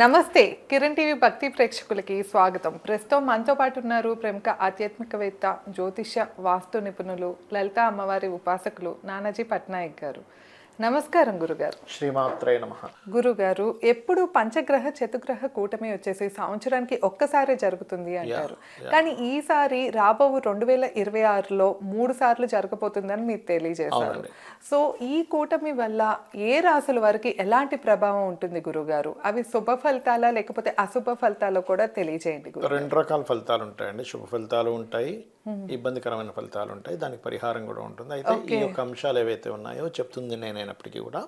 నమస్తే కిరణ్ టీవీ భక్తి ప్రేక్షకులకి స్వాగతం. ప్రస్తుతం మనతో పాటు ఉన్నారు ప్రముఖ ఆధ్యాత్మికవేత్త జ్యోతిష వాస్తు నిపుణులు లలిత అమ్మవారి ఉపాసకులు నానాజీ పట్నాయక్ గారు. నమస్కారం గురుగారు. శ్రీమాత్రే నమ. గురుగారు ఎప్పుడు పంచగ్రహ చతుగ్రహ కూటమి వచ్చేసి సంవత్సరానికి ఒక్కసారి జరుగుతుంది అంటారు. కానీ ఈసారి రాబో రెండు వేల ఇరవై ఆరులో మూడు సార్లు జరగబోతుందని మీరు తెలియజేశారు. సో ఈ కూటమి వల్ల ఏ రాసుల వారికి ఎలాంటి ప్రభావం ఉంటుంది గురుగారు? అవి శుభ ఫలితాలా లేకపోతే అశుభ ఫలితాలు కూడా తెలియజేయండి గురు రెండు రకాల ఫలితాలు ఉంటాయండి. శుభ ఫలితాలు ఉంటాయి. ఇబ్బందికరమైన ఫలితాలు ఉంటాయి. దానికి పరిహారం కూడా ఉంటుంది. అయితే ఈ యొక్క అంశాలు ఏవైతే ఉన్నాయో చెప్తుంది నేనైనప్పటికీ కూడా.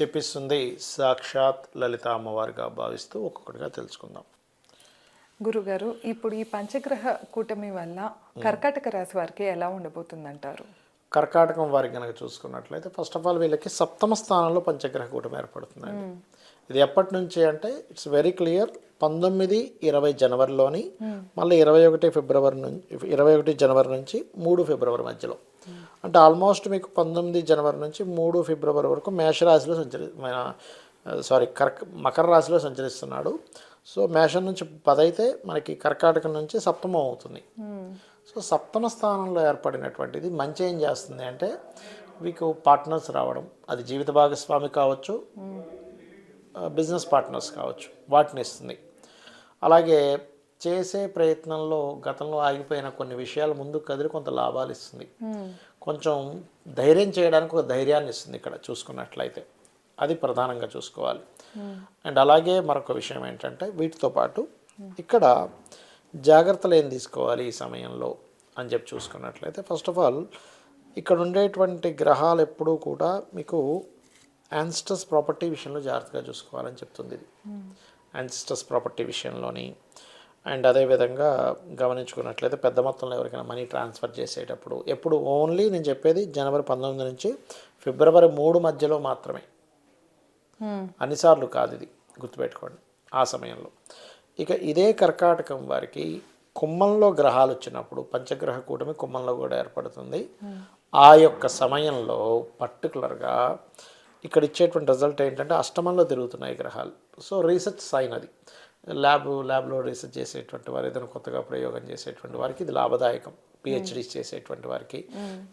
చెప్పిస్తుంది సాక్షాత్ లలిత అమ్మవారిగా భావిస్తూ ఒక్కొక్కటిగా తెలుసుకుందాం. గురుగారు ఇప్పుడు ఈ పంచగ్రహ కూటమి వల్ల కర్కాటక రాశి వారికి ఎలా ఉండబోతుందంటారు? కర్కాటకం వారికి కనుక చూసుకున్నట్లయితే ఫస్ట్ ఆఫ్ ఆల్ వీళ్ళకి సప్తమ స్థానంలో పంచగ్రహ కూటమి ఏర్పడుతుందండి. ఇది ఎప్పటి నుంచి అంటే ఇట్స్ వెరీ క్లియర్ పంతొమ్మిది ఇరవై జనవరిలోని మళ్ళీ ఇరవై ఒకటి ఫిబ్రవరి నుంచి ఇరవై ఒకటి జనవరి నుంచి మూడు ఫిబ్రవరి మధ్యలో. అంటే ఆల్మోస్ట్ మీకు పంతొమ్మిది జనవరి నుంచి మూడు ఫిబ్రవరి వరకు మేషరాశిలో సంచరి సారీ కర్క మకర రాశిలో సంచరిస్తున్నాడు. సో మేషం నుంచి పదైతే మనకి కర్కాటకం నుంచి సప్తమం అవుతుంది. సో సప్తమ స్థానంలో ఏర్పడినటువంటిది మంచి ఏం చేస్తుంది అంటే మీకు పార్ట్నర్స్ రావడం. అది జీవిత భాగస్వామి కావచ్చు బిజినెస్ పార్ట్నర్స్ కావచ్చు. వాటిని ఇస్తుంది. అలాగే చేసే ప్రయత్నంలో గతంలో ఆగిపోయిన కొన్ని విషయాలు ముందు కదిలి కొంత లాభాలు ఇస్తుంది. కొంచెం ధైర్యం చేయడానికి ఒక ధైర్యాన్ని ఇస్తుంది ఇక్కడ చూసుకున్నట్లయితే. అది ప్రధానంగా చూసుకోవాలి. అండ్ అలాగే మరొక విషయం ఏంటంటే వీటితో పాటు ఇక్కడ జాగ్రత్తలు ఏం తీసుకోవాలి ఈ సమయంలో అని చెప్పి చూసుకున్నట్లయితే ఫస్ట్ ఆఫ్ ఆల్ ఇక్కడ ఉండేటువంటి గ్రహాలు ఎప్పుడూ కూడా మీకు యాన్స్టస్ ప్రాపర్టీ విషయంలో జాగ్రత్తగా చూసుకోవాలని చెప్తుంది ఇది. యాన్స్టస్ ప్రాపర్టీ విషయంలోని అండ్ అదేవిధంగా గమనించుకున్నట్లయితే పెద్ద మొత్తంలో ఎవరికైనా మనీ ట్రాన్స్ఫర్ చేసేటప్పుడు ఎప్పుడు ఓన్లీ నేను చెప్పేది జనవరి పంతొమ్మిది నుంచి ఫిబ్రవరి మూడు మధ్యలో మాత్రమే. అన్నిసార్లు కాదు ఇది గుర్తుపెట్టుకోండి ఆ సమయంలో. ఇక ఇదే కర్కాటకం వారికి కుమ్మంలో గ్రహాలు వచ్చినప్పుడు పంచగ్రహ కూటమి కుమ్మంలో కూడా ఏర్పడుతుంది. ఆ యొక్క సమయంలో పర్టికులర్గా ఇక్కడ ఇచ్చేటువంటి రిజల్ట్ ఏంటంటే అష్టమంలో తిరుగుతున్నాయి గ్రహాలు. సో రీసెర్చ్ సైన్ అది. ల్యాబ్ ల్యాబ్లో రీసెర్చ్ చేసేటువంటి వారు ఏదైనా కొత్తగా ప్రయోగం చేసేటువంటి వారికి ఇది లాభదాయకం. పిహెచ్డీస్ చేసేటువంటి వారికి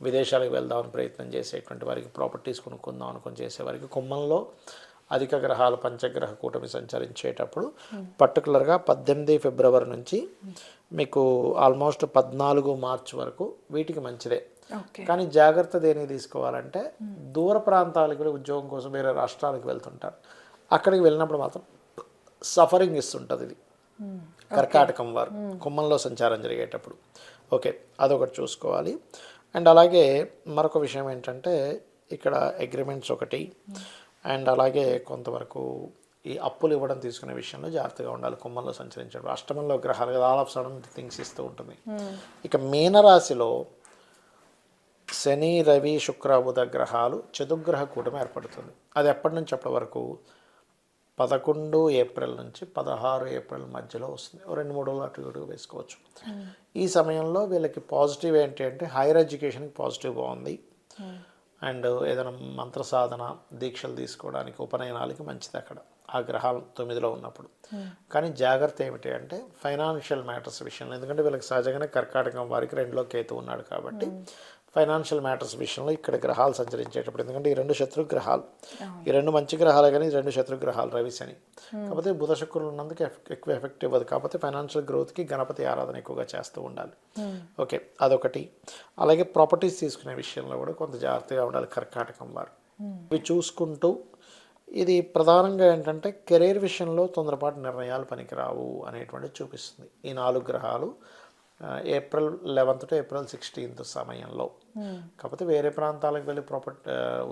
విదేశాలకు వెళ్దామని ప్రయత్నం చేసేటువంటి వారికి ప్రాపర్టీస్ కొనుక్కుందాం అనుకుని చేసే వారికి కుమ్మంలో అధిక గ్రహాలు పంచగ్రహ కూటమి సంచరించేటప్పుడు పర్టికులర్గా పద్దెనిమిది ఫిబ్రవరి నుంచి మీకు ఆల్మోస్ట్ పద్నాలుగు మార్చ్ వరకు వీటికి మంచిదే. ఓకే. కానీ జాగ్రత్త దేనికి తీసుకోవాలంటే దూర ప్రాంతాలకు కూడా ఉద్యోగం కోసం వేరే రాష్ట్రాలకు వెళ్తుంటారు. అక్కడికి వెళ్ళినప్పుడు మాత్రం సఫరింగ్ ఇస్తుంటుంది ఇది. కర్కాటకం వారు కుమ్మంలో సంచారం జరిగేటప్పుడు. ఓకే అదొకటి చూసుకోవాలి. అండ్ అలాగే మరొక విషయం ఏంటంటే ఇక్కడ అగ్రిమెంట్స్ ఒకటి. అండ్ అలాగే కొంతవరకు ఈ అప్పులు ఇవ్వడం తీసుకునే విషయంలో జాగ్రత్తగా ఉండాలి కుమ్మంలో సంచరించడం. అష్టమంలో గ్రహాలు కదా ఆల్ ఆఫ్ సడన్ థింగ్స్ ఇస్తూ ఉంటుంది. ఇక మీనరాశిలో శని రవి శుక్ర బుధ గ్రహాలు చతుర్గ్రహ కూటమి ఏర్పడుతుంది. అది ఎప్పటి నుంచి అప్పటి వరకు? పదకొండు ఏప్రిల్ నుంచి పదహారు ఏప్రిల్ మధ్యలో వస్తుంది. రెండు మూడు రోజులు అటు ఇటు వేసుకోవచ్చు. ఈ సమయంలో వీళ్ళకి పాజిటివ్ ఏంటి అంటే హైయర్ ఎడ్యుకేషన్కి పాజిటివ్ బాగుంది. అండ్ ఏదైనా మంత్ర సాధన దీక్షలు తీసుకోవడానికి ఉపనయనాలకి మంచిది అక్కడ. ఆ గ్రహాలు తొమ్మిదిలో ఉన్నప్పుడు. కానీ జాగ్రత్త ఏమిటి అంటే ఫైనాన్షియల్ మ్యాటర్స్ విషయంలో. ఎందుకంటే వీళ్ళకి సహజంగానే కర్కాటకం వారికి రెండులో కేతు ఉన్నాడు కాబట్టి ఫైనాన్షియల్ మ్యాటర్స్ విషయంలో ఇక్కడ గ్రహాలు సంచరించేటప్పుడు. ఎందుకంటే ఈ రెండు శత్రు గ్రహాలు ఈ రెండు మంచి గ్రహాలే కానీ ఈ రెండు శత్రు గ్రహాలు రవి శని. కాకపోతే బుధ శుక్రులు ఉన్నందుకు ఎక్కువ ఎఫెక్ట్ ఇవ్వదు. కాకపోతే ఫైనాన్షియల్ గ్రోత్కి గణపతి ఆరాధన ఎక్కువగా చేస్తూ ఉండాలి. ఓకే అదొకటి. అలాగే ప్రాపర్టీస్ తీసుకునే విషయంలో కూడా కొంత జాగ్రత్తగా ఉండాలి కర్కాటకం వారు. ఇవి చూసుకుంటూ ఇది ప్రధానంగా ఏంటంటే కెరీర్ విషయంలో తొందరపాటు నిర్ణయాలు పనికిరావు అనేటువంటిది చూపిస్తుంది. ఈ నాలుగు గ్రహాలు April eleventh to April sixteenth సమయంలో. కాకపోతే వేరే ప్రాంతాలకు వెళ్ళి ప్రాపర్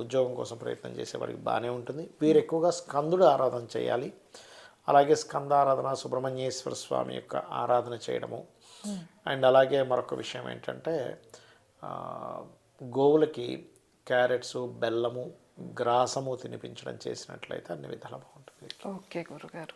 ఉద్యోగం కోసం ప్రయత్నం చేసే వారికి బాగానే ఉంటుంది. వీరు ఎక్కువగా స్కందుడు ఆరాధన చేయాలి. అలాగే స్కంద ఆరాధన సుబ్రహ్మణ్యేశ్వర స్వామి యొక్క ఆరాధన చేయడము. అండ్ అలాగే మరొక విషయం ఏంటంటే గోవులకి క్యారెట్స్ బెల్లము గ్రాసము తినిపించడం చేసినట్లయితే అన్ని విధాలు బాగుంటుంది. ఓకే గురుగారు.